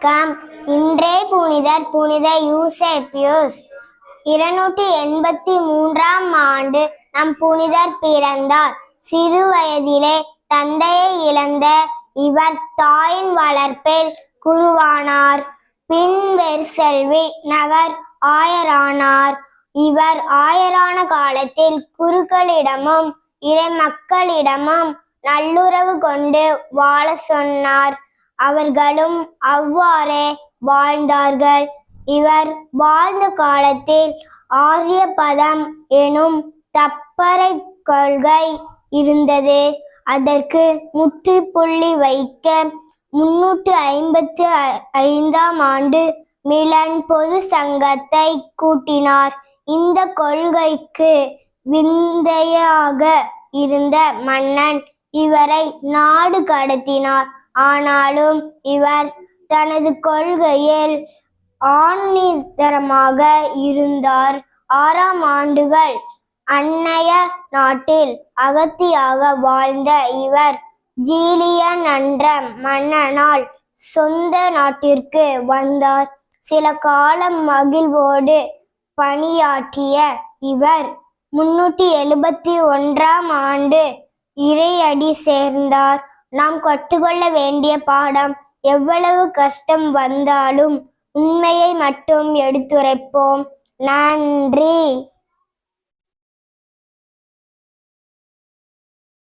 வணக்கம். இன்றே புனிதர் புனித யூசேப்பியூஸ். இருநூற்றி எண்பத்தி மூன்றாம் ஆண்டு நம் புனிதர் பிறந்தார். சிறு வயதிலே தந்தையை இழந்த இவர் தாயின் வளர்ப்பில் குருவானார். பின் வெர்செல்வி நகர் ஆயரானார். இவர் ஆயரான காலத்தில் குருக்களிடமும் இறை மக்களிடமும் நல்லுறவு கொண்டு வாழ சொன்னார். அவர்களும் அவ்வாறே வாழ்ந்தார்கள். இவர் வாழ்ந்த காலத்தில் ஆரிய பதம் எனும் தப்பறை கொள்கை இருந்தது. அதற்கு முற்றுப்புள்ளி வைக்க முன்னூற்று ஐம்பத்தி ஐந்தாம் ஆண்டு மிலன் பொது சங்கத்தை கூட்டினார். இந்த கொள்கைக்கு விந்தையாக இருந்த மன்னன் இவரை நாடு கடத்தினார். ஆனாலும் இவர் தனது கொள்கையில் ஆணித்தரமாக இருந்தார். ஆறாம் ஆண்டுகள் அன்னைய நாட்டில் அகத்தியாக வாழ்ந்த இவர் ஜீலியன் என்ற மன்னனால் சொந்த நாட்டிற்கு வந்தார். சில காலம் மகிழ்வோடு பணியாற்றிய இவர் முன்னூற்றி எழுபத்தி ஒன்றாம் ஆண்டு இறையடி சேர்ந்தார். நாம் கற்றுக்கொள்ள வேண்டிய பாடம் எவ்வளவு கஷ்டம் வந்தாலும் உண்மையை மட்டும் எடுத்துரைப்போம். நன்றி.